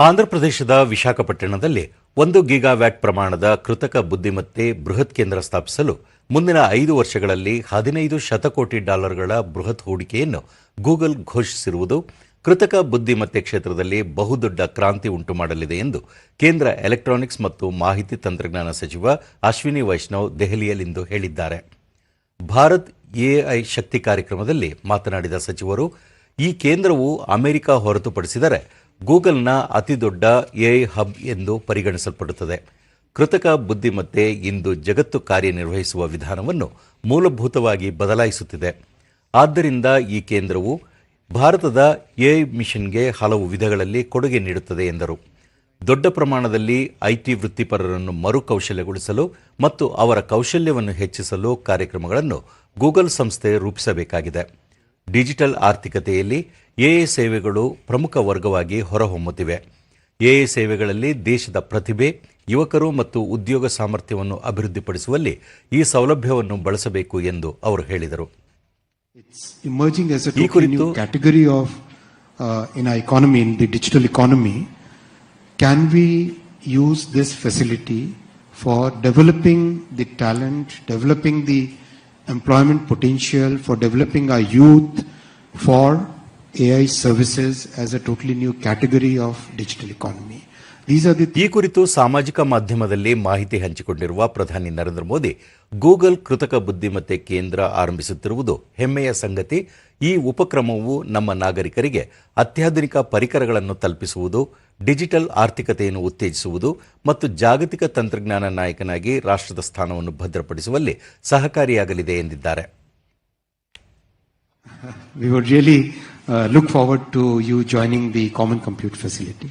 ಆಂಧ್ರಪ್ರದೇಶದ ವಿಶಾಖಪಟ್ಟಣದಲ್ಲಿ ಒಂದು ಗಿಗಾವ್ಯಾಟ್ ಪ್ರಮಾಣದ ಕೃತಕ ಬುದ್ಧಿಮತ್ತೆ ಬೃಹತ್ ಕೇಂದ್ರ ಸ್ಥಾಪಿಸಲು ಮುಂದಿನ ಐದು ವರ್ಷಗಳಲ್ಲಿ ಹದಿನೈದು ಶತಕೋಟಿ ಡಾಲರ್ಗಳ ಬೃಹತ್ ಹೂಡಿಕೆಯನ್ನು ಗೂಗಲ್ ಘೋಷಿಸಿರುವುದು ಕೃತಕ ಬುದ್ಧಿಮತ್ತೆ ಕ್ಷೇತ್ರದಲ್ಲಿ ಬಹುದೊಡ್ಡ ಕ್ರಾಂತಿ ಉಂಟು ಮಾಡಲಿದೆ ಎಂದು ಕೇಂದ್ರ ಎಲೆಕ್ಟ್ರಾನಿಕ್ಸ್ ಮತ್ತು ಮಾಹಿತಿ ತಂತ್ರಜ್ಞಾನ ಸಚಿವ ಅಶ್ವಿನಿ ವೈಷ್ಣವ್ ದೆಹಲಿಯಲ್ಲಿಂದು ಹೇಳಿದ್ದಾರೆ. ಭಾರತ್ ಎಐ ಶಕ್ತಿ ಕಾರ್ಯಕ್ರಮದಲ್ಲಿ ಮಾತನಾಡಿದ ಸಚಿವರು, ಈ ಕೇಂದ್ರವು ಅಮೆರಿಕ ಹೊರತುಪಡಿಸಿದರೆ ಗೂಗಲ್ನ ಅತಿದೊಡ್ಡ ಎಐ ಹಬ್ ಎಂದು ಪರಿಗಣಿಸಲ್ಪಡುತ್ತದೆ. ಕೃತಕ ಬುದ್ಧಿಮತ್ತೆ ಇಂದು ಜಗತ್ತು ಕಾರ್ಯನಿರ್ವಹಿಸುವ ವಿಧಾನವನ್ನು ಮೂಲಭೂತವಾಗಿ ಬದಲಾಯಿಸುತ್ತಿದೆ. ಆದ್ದರಿಂದ ಈ ಕೇಂದ್ರವು ಭಾರತದ ಎಐ ಮಿಷನ್ಗೆ ಹಲವು ವಿಧಗಳಲ್ಲಿ ಕೊಡುಗೆ ನೀಡುತ್ತದೆ ಎಂದರು. ದೊಡ್ಡ ಪ್ರಮಾಣದಲ್ಲಿ ಐಟಿ ವೃತ್ತಿಪರರನ್ನು ಮರುಕೌಶಲ್ಯಗೊಳಿಸಲು ಮತ್ತು ಅವರ ಕೌಶಲ್ಯವನ್ನು ಹೆಚ್ಚಿಸಲು ಕಾರ್ಯಕ್ರಮಗಳನ್ನು ಗೂಗಲ್ ಸಂಸ್ಥೆ ರೂಪಿಸಬೇಕಾಗಿದೆ. ಡಿಜಿಟಲ್ ಆರ್ಥಿಕತೆಯಲ್ಲಿ ಎಐ ಸೇವೆಗಳು ಪ್ರಮುಖ ವರ್ಗವಾಗಿ ಹೊರಹೊಮ್ಮುತ್ತಿವೆ. ಎಐ ಸೇವೆಗಳಲ್ಲಿ ದೇಶದ ಪ್ರತಿಭೆ ಯುವಕರು ಮತ್ತು ಉದ್ಯೋಗ ಸಾಮರ್ಥ್ಯವನ್ನು ಅಭಿವೃದ್ಧಿಪಡಿಸುವಲ್ಲಿ ಈ ಸೌಲಭ್ಯವನ್ನು ಬಳಸಬೇಕು ಎಂದು ಅವರು ಹೇಳಿದರು. ಈ ಕುರಿತು category of in economy in the digital economy can we use this facility for developing the talent developing the employment potential, for developing our youth for AI services as a totally new category of digital economy? ಈ ಕುರಿತು ಸಾಮಾಜಿಕ ಮಾಧ್ಯಮದಲ್ಲಿ ಮಾಹಿತಿ ಹಂಚಿಕೊಂಡಿರುವ ಪ್ರಧಾನಿ Narendra Modi Google ಕೃತಕ ಬುದ್ಧಿಮತ್ತೆ ಕೇಂದ್ರ ಆರಂಭಿಸುತ್ತಿರುವುದು ಹೆಮ್ಮೆಯ ಸಂಗತಿ ಈ ಉಪಕ್ರಮವು ನಮ್ಮ ನಾಗರಿಕರಿಗೆ ಅತ್ಯಾಧುನಿಕ ಪರಿಕರಗಳನ್ನು ತಲುಪಿಸುವುದು ಡಿಜಿಟಲ್ ಆರ್ಥಿಕತೆಯನ್ನು ಉತ್ತೇಜಿಸುವುದು ಮತ್ತು ಜಾಗತಿಕ ತಂತ್ರಜ್ಞಾನ ನಾಯಕನಾಗಿ ರಾಷ್ಟ್ರದ ಸ್ಥಾನವನ್ನು ಭದ್ರಪಡಿಸುವಲ್ಲಿ ಸಹಕಾರಿಯಾಗಲಿದೆ ಎಂದಿದ್ದಾರೆ we would really uh, look forward to you joining the Common Compute facility.